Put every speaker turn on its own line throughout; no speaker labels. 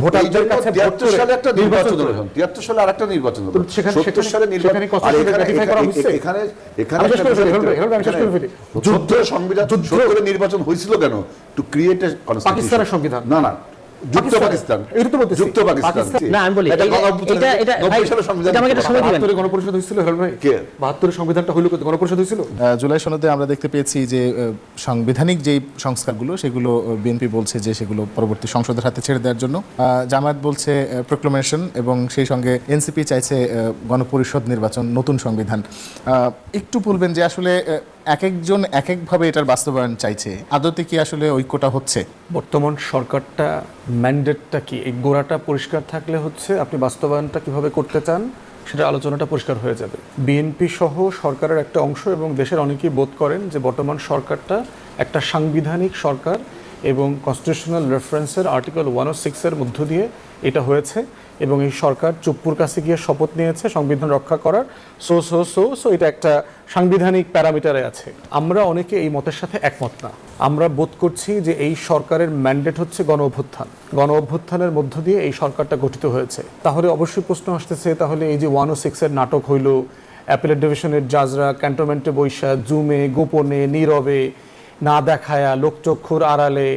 ভোটারদের কাছে
তিয়াত্তর সালে একটা
নির্বাচন
হলো তিয়াত্তর সালে আরেকটা নির্বাচন হলো সত্তর সালে নির্বাচন এখানে- এখানে-। যুদ্ধ সংবিধান
যুদ্ধ-
নির্বাচন হয়েছিল কেন? টু ক্রিয়েট
পাকিস্তানের সংবিধান।
না না। যুক্ত
পাকিস্তান। এটা তো বলতেছি।
যুক্ত পাকিস্তান
না, আমি বলি,
এটা
এটা- এটা- এটা- ভাই, এটা আমাকে একটা সময় দিবেন।
গণপরিষদ হেরল্ড ভাই
কে?
বাহাত্তরের সংবিধানটা হইল কত? গণপরিষদ হয়েছিল
আহ, জুলাই সনদে আমরা দেখতে পেয়েছি যে সাংবিধানিক যেই সংস্কারগুলো সেগুলো বিএনপি বলছে যে সেগুলো পরবর্তী সংসদের হাতে ছেড়ে দেওয়ার জন্য আহ, জামায়াত বলছে প্রোক্লামেশন এবং সেই সঙ্গে এনসিপি চাইছে আহ, গণপরিষদ নির্বাচন নতুন সংবিধান আহ, একটু বলবেন যে আসলে এক একজন এক একভাবে এটার বাস্তবায়ন চাইছে। আদতে কি আসলে ঐক্যটা হচ্ছে?
বর্তমান সরকারটা ম্যান্ডেটটা কি? এই গোড়াটা পরিষ্কার থাকলে হচ্ছে আপনি বাস্তবায়নটা কীভাবে করতে চান সেটা আলোচনাটা পরিষ্কার হয়ে যাবে। বিএনপি সহ সরকারের একটা অংশ এবং দেশের অনেকেই বোধ করেন যে বর্তমান সরকারটা একটা সাংবিধানিক সরকার এবং কনস্টিটিউশনাল রেফারেন্সের আর্টিকেল ওয়ান ও সিক্সের মধ্য দিয়ে এটা হয়েছে। এবং এই সরকার চুপ্পুর কাছে গিয়ে শপথ নিয়েছে সংবিধান রক্ষা করার। সো সো সো সো এটা একটা সাংবিধানিক প্যারামিটারে আছে। আমরা অনেকে এই মতের সাথে একমত না। আমরা বোধ করছি যে এই সরকারের ম্যান্ডেট হচ্ছে গণ অভ্যুত্থান। গণ অভ্যুত্থানের মধ্য দিয়ে এই সরকারটা গঠিত হয়েছে। তাহলে অবশ্যই প্রশ্ন আসতেছে, তাহলে এই যে ওয়ান ও সিক্সের নাটক হইল অ্যাপিলেট ডিভিশনের জাজরা, ক্যান্টনমেন্টে বৈশা, জুমে, গোপনে, নীরবে, না দেখায়া, লোকচক্ষুর আড়ালে,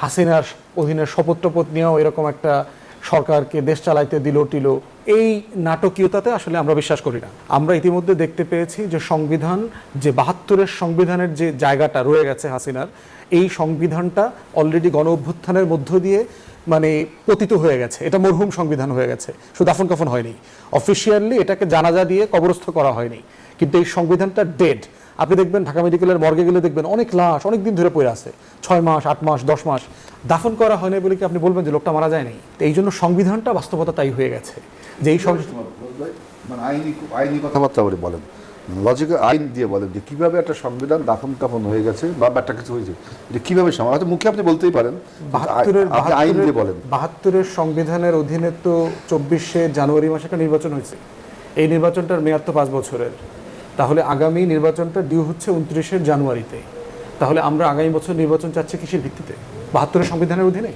হাসিনার অধীনে শপথ টপথ নিয়েও এরকম একটা সরকারকে দেশ চালাইতে দিল, টিল, এই নাটকীয়তাতে আসলে আমরা বিশ্বাস করি না। আমরা ইতিমধ্যে দেখতে পেয়েছি যে সংবিধান, যে বাহাত্তরের সংবিধানের যে জায়গাটা রয়ে গেছে হাসিনার, এই সংবিধানটা অলরেডি গণ অভ্যুত্থানের মধ্য দিয়ে মানে পতিত হয়ে গেছে। এটা মরহুম সংবিধান হয়ে গেছে। শুধু দাফন কাফন হয়নি। অফিসিয়ালি এটাকে জানাজা দিয়ে কবরস্থ করা হয়নি। কিন্তু এই সংবিধানটা ডেড আপনি দেখবেন ঢাকা মেডিকেলের মর্গে গেলে দেখবেন অনেক লাশ অনেক দিন ধরে পড়ে আছে। ছয় মাস আট মাস দশ মাস। দাফন করা হয়নি বলে কি আপনি বলবেন যে লোকটা মারা যায়নি তো এই জন্য সংবিধানটা বাস্তবতা তাই হয়ে গেছে যে এই সংবিধান
মানে আইনি কথাবার্তা বলে বলেন। লজিক আইন দিয়ে বলেন যে কীভাবে একটা সংবিধান দাফন কাফন হয়ে গেছে বা একটা কিছু হয়েছে যে কীভাবে সম্ভব হয়তো মুখে আপনি বলতেই পারেন
বাহাত্তরের
আইন দিয়ে বলেন।
বাহাত্তরের সংবিধানের অধীনে তো চব্বিশে জানুয়ারি মাসে একটা নির্বাচন হয়েছে। এই নির্বাচনটার মেয়াদ তো পাঁচ বছরের। তাহলে আগামী নির্বাচনটা ডিউ হচ্ছে উনত্রিশে জানুয়ারিতে। তাহলে আমরা আগামী বছর নির্বাচন চাচ্ছি কিসের ভিত্তিতে? বাহাত্তরের সংবিধানের অধীনে?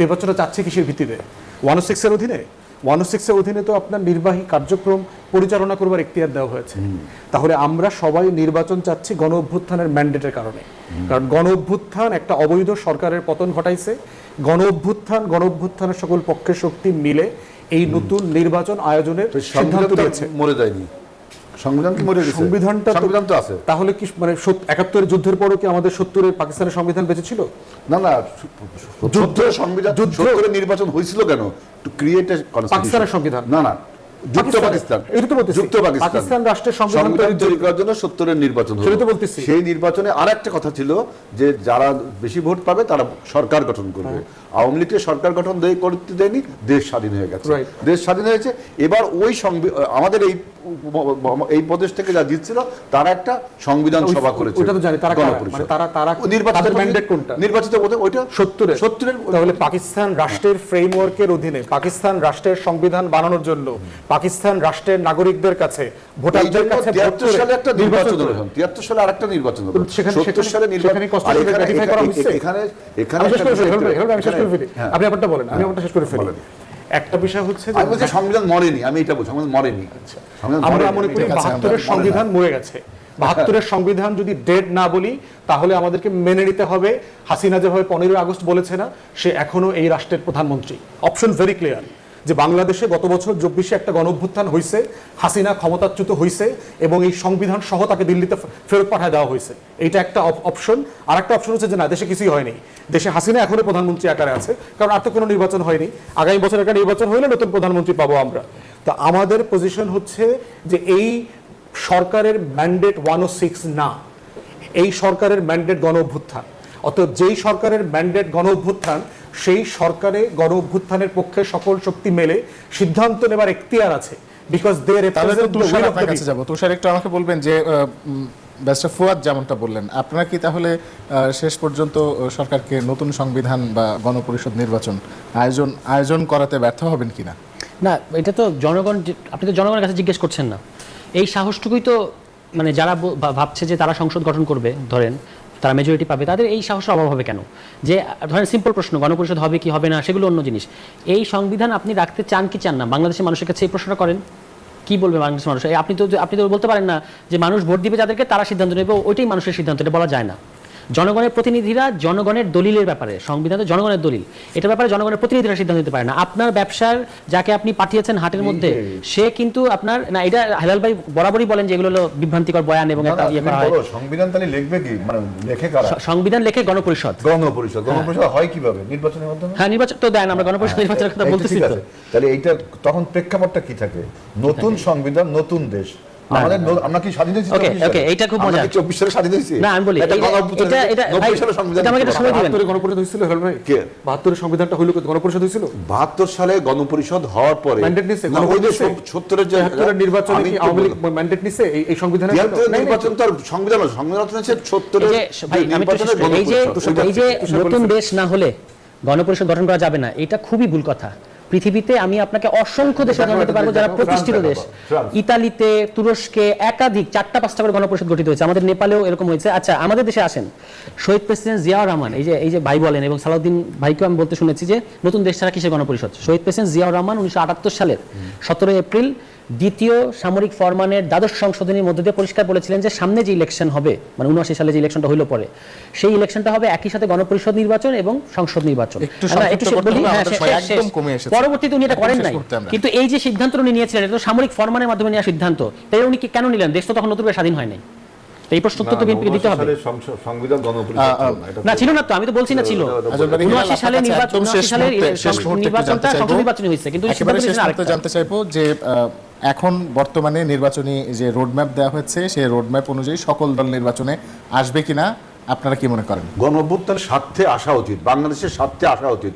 নির্বাচনটা চাচ্ছে কিসের ভিত্তিতে? ওয়ান সিক্সের অধীনে? ওয়ান সিক্সের অধীনে তো আপনার নির্বাহী কার্যক্রম পরিচালনা করবার এখতিয়ার দেওয়া হয়েছে। তাহলে আমরা সবাই নির্বাচন চাচ্ছি গণ অভ্যুত্থানের ম্যান্ডেটের কারণে। কারণ গণ অভ্যুত্থান একটা অবৈধ সরকারের পতন ঘটাইছে। গণ অভ্যুত্থান গণ অভ্যুত্থানের সকল পক্ষের শক্তি মিলে এই নতুন নির্বাচন আয়োজনের সিদ্ধান্ত নিয়েছে
মরে যায়নি। সংবিধান কি মরে গেছে।
সংবিধানটা
সংবিধান তো আছে।
তাহলে কি মানে একাত্তরের যুদ্ধের পরও কি আমাদের সত্তরের পাকিস্তানের সংবিধান বেঁচে ছিল?
না না যুদ্ধ সংবিধান যুদ্ধ করে নির্বাচন হয়েছিল কেন? টু ক্রিয়েট
পাকিস্তানের সংবিধান।
না না যুক্ত পাকিস্তান।
এটা তো বলতেছি।
যুক্ত পাকিস্তান।
পাকিস্তান রাষ্ট্রের সংবিধান
সংবিধান
তৈরি-
তৈরি করার জন্য সত্তরের নির্বাচন হলো।
সেটাই তো বলতেছি।
সেই নির্বাচনে আর কথা ছিল যে যারা বেশি ভোট পাবে তারা সরকার গঠন করবে। আওয়ামী লীগকে সরকার গঠন দেয় করতে দেয়নি দেশ স্বাধীন হয়ে গেছে। দেশ স্বাধীন হয়েছে। এবার ওই আমাদের এই এই প্রদেশ থেকে যা জিতছিল তারা একটা সংবিধান সভা করেছে।
ওইটা তো জানি, তারা মানে তারা- তারা-
নির্বাচিত
কোনটা?
নির্বাচিত ওইটা
তাহলে পাকিস্তান রাষ্ট্রের ফ্রেমওয়ার্কের অধীনে পাকিস্তান রাষ্ট্রের সংবিধান বানানোর জন্য পাকিস্তান রাষ্ট্রের নাগরিকদের কাছে ভোটারদের কাছে ভোট
তিয়াত্তর
করে
সালে একটা
নির্বাচন
হলো। তিয়াত্তর সালে আরেকটা নির্বাচন সালে নির্বাচন এখানে-? এখানে এখানে
আমি শেষ করে ফেলি।
হ্যাঁ।
আপনি আপনারটা বলেন আমি আপনারটা শেষ করে ফেলি। একটা বিষয় হচ্ছে যে
আমি সংবিধান মরেনি আমি এটা বলছি সংবিধান মরেনি। সংবিধান
আমরা মনে করি
ঠিক আছে,
বাহাত্তরের সংবিধান মরে গেছে। বাহাত্তরের সংবিধান যদি ডেড না বলি তাহলে আমাদেরকে মেনে নিতে হবে। হাসিনা যেভাবে পনেরোই আগস্ট বলেছে না সে এখনও এই রাষ্ট্রের প্রধানমন্ত্রী। অপশন ভেরি ক্লিয়ার যে বাংলাদেশে গত বছর চব্বিশে একটা গণঅভ্যুত্থান হয়েছে হাসিনা ক্ষমতাচ্যুত হয়েছে এবং এই সংবিধান সহ তাকে দিল্লিতে ফেরত পাঠায় দেওয়া হয়েছে এইটা একটা অপশন আর একটা অপশন হচ্ছে যে না, দেশে কিছুই হয়নি। দেশে হাসিনা এখনও প্রধানমন্ত্রী আকারে আছে, কারণ আর তো কোনো নির্বাচন হয়নি। আগামী বছর একটা নির্বাচন হইলে নতুন প্রধানমন্ত্রী পাবো আমরা। তো আমাদের পজিশন হচ্ছে যে এই সরকারের ম্যান্ডেট ওয়ান সিক্স না। এই সরকারের ম্যান্ডেট গণ অভ্যুত্থান অতএব যেই সরকারের ম্যান্ডেট গণ অভ্যুত্থান সেই সরকারে গণ অভ্যুত্থানের পক্ষে সকল শক্তি মেলে সিদ্ধান্ত নেবার এখতিয়ার আছে বিকজ দে
তাহলে তো
রিপ্রেজেন্ট দ্য
তুষার আপনার কাছে যাব। তুষার একটু আমাকে বলবেন যে ব্যারিস্টার ফুয়াদ যেমনটা বললেন আপনারা কি তাহলে শেষ পর্যন্ত সরকারকে নতুন সংবিধান বা গণপরিষদ নির্বাচন আয়োজন আয়োজন করাতে ব্যর্থ হবেন কিনা?
না এটা তো জনগণ আপনি তো জনগণের কাছে জিজ্ঞেস করছেন না। এই সাহসটুকুই তো মানে যারা ভাবছে যে তারা সংসদ গঠন করবে ধরেন তারা মেজরিটি পাবে। তাদের এই সাহসের অভাব হবে কেন? যে, ধরেন সিম্পল প্রশ্ন, গণপরিষদ হবে কি হবে না, সেগুলো অন্য জিনিস। এই সংবিধান আপনি রাখতে চান কি চান না? বাংলাদেশের মানুষের কাছে এই প্রশ্নটা করেন। কি বলবে বাংলাদেশের মানুষ? আপনি তো আপনি তো বলতে পারেন না যে, মানুষ ভোট দিবে যাদেরকে, তারা সিদ্ধান্ত নেবে, ওইটাই মানুষের সিদ্ধান্ত, এটা বলা যায় না। জনগণের প্রতিনিধিরা জনগণের দলিলের ব্যাপারে সংবিধান তো জনগণের দলিল এটা ব্যাপারে জনগণের প্রতিনিধিরা সিদ্ধান্ত নিতে পারে না। আপনার ব্যবসার যাকে আপনি পাঠিয়েছেন হাটের মধ্যে সে কিন্তু আপনার না এটা হেলাল ভাই বরাবরই বলেন যে এগুলো হলো বিভ্রান্তিকর বয়ান এবং একটা ইয়ে করা হয়।
সংবিধান তাহলে লিখবে কি? মানে লেখে কারা?
সংবিধান লেখে গণপরিষদ।
গণপরিষদ। গণপরিষদ হয় কীভাবে? নির্বাচনের মাধ্যমে?
হ্যাঁ নির্বাচন তো দেন আমরা গণপরিষদ নির্বাচনের কথা বলতেছি।
তাহলে এইটা তখন প্রেক্ষাপটটা কি থাকে? নতুন সংবিধান নতুন দেশ। আমাদের আমরা কি স্বাধীন হয়েছি
Okay,
24 সালে?
okay, এইটা
আমরা 24 সালে স্বাধীন হয়েছি
না, আমি বলি,
এটা
এটা- এটা-
90 সালে সংবিধান
এটা আমাকে একটা সময়
পারা।
দিবেন।
বাহাত্তরে গণপরিষদ হয়েছিল হেল ভাই
কে?
বাহাত্তরের সংবিধানটা হইল গণপরিষদ হয়েছিল
72 সালে গণপরিষদ হওয়ার পরে
ম্যান্ডেট নিছে
না, ওই যে সত্তরের যে
নির্বাচনে কি আওয়ামী লীগ ম্যান্ডেট নিছে এই এই সংবিধানে
নির্বাচন তো সংবিধান সংবিধান হচ্ছে
এই
সত্তরের
ভাই আমি একটু
নির্বাচনের
শেষ করি। এই যে এই যে নতুন দেশ না হলে গণপরিষদ গঠন করা যাবে না এটা খুবই ভুল কথা পৃথিবীতে আমি আপনাকে অসংখ্য দেশে উদাহরণ দিতে পারব যারা প্রতিষ্ঠিত দেশ। ইতালিতে তুরস্কে একাধিক চারটা পাঁচটা করে গণপরিষদ গঠিত হয়েছে। আমাদের নেপালেও এরকম হয়েছে। আচ্ছা আমাদের দেশে আসেন। শহীদ প্রেসিডেন্ট জিয়াউর রহমান এই যে এই যে ভাই বলেন এবং সালাউদ্দিন ভাইকে আমি বলতে শুনেছি যে নতুন দেশ ছাড়া কিসের গণপরিষদ? শহীদ প্রেসিডেন্ট জিয়াউর রহমান উনিশশো আটাত্তর সালের সতেরোই এপ্রিল দ্বিতীয় সামরিক ফরমানের দ্বাদশ সংশোধনীর মধ্যে দিয়ে পরিষ্কার বলেছিলেন যে সামনে যে ইলেকশন হবে মানে উনআশি সালে যে ইলেকশনটা হইল পরে সেই ইলেকশনটা হবে একই সাথে গণপরিষদ নির্বাচন এবং সংসদ নির্বাচন। হ্যাঁ। পরবর্তীতে উনি এটা করেন নাই। কিন্তু এই যে সিদ্ধান্ত উনি নিয়েছিলেন এটা তো সামরিক ফরমানের মাধ্যমে নেওয়া সিদ্ধান্ত তাই উনি কি কেন নিলেন? দেশ তো তখন নতুন করে স্বাধীন হয় নাই। এই প্রশ্ন তো বিএনপিকে দিতে হবে।
সংবিধান না,
ছিল না তো আমি তো বলছি না ছিল উনআশি সালে নির্বাচন
মুহূর্তে- শেষ মুহূর্তে একটু
নির্বাচনটা সংসদ নির্বাচনী হয়েছে কিন্তু।
জানতে চাইব যে এখন বর্তমানে নির্বাচনী যে রোডম্যাপ দেওয়া হয়েছে, সেই রোডম্যাপ অনুযায়ী সকল দল নির্বাচনে আসবে কিনা, আপনারা কি মনে করেন?
গণঅভ্যুত্থানের স্বার্থে আসা উচিত, বাংলাদেশের স্বার্থে আসা উচিত।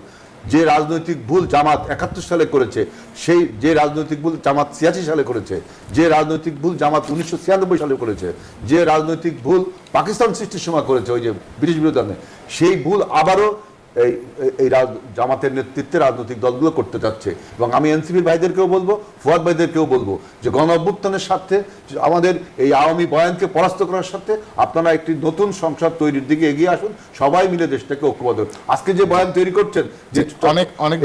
যে রাজনৈতিক ভুল জামাত একাত্তর সালে করেছে, সেই যে রাজনৈতিক ভুল জামাত ছিয়াশি সালে করেছে, যে রাজনৈতিক ভুল জামাত উনিশশো ছিয়ানব্বই সালে করেছে, যে রাজনৈতিক ভুল পাকিস্তান সৃষ্টির সময় করেছে, ওই যে ব্রিটিশ বিরোধী সেই ভুল আবারও এই এই- জামাতের নেতৃত্বে রাজনৈতিক দলগুলো করতে যাচ্ছে। এবং আমি এনসিপির ভাইদেরকেও বলব ফুয়াদ ভাইদেরকেও বলব যে গণ অভ্যুত্থানের স্বার্থে আমাদের এই আওয়ামী বয়ানকে পরাস্ত করার সাথে আপনারা একটি নতুন সংসদ তৈরির দিকে এগিয়ে আসুন। সবাই মিলে দেশটাকে ঐক্যবদ্ধ আজকে যে বয়ান তৈরি করছেন যে
অনেক- অনেক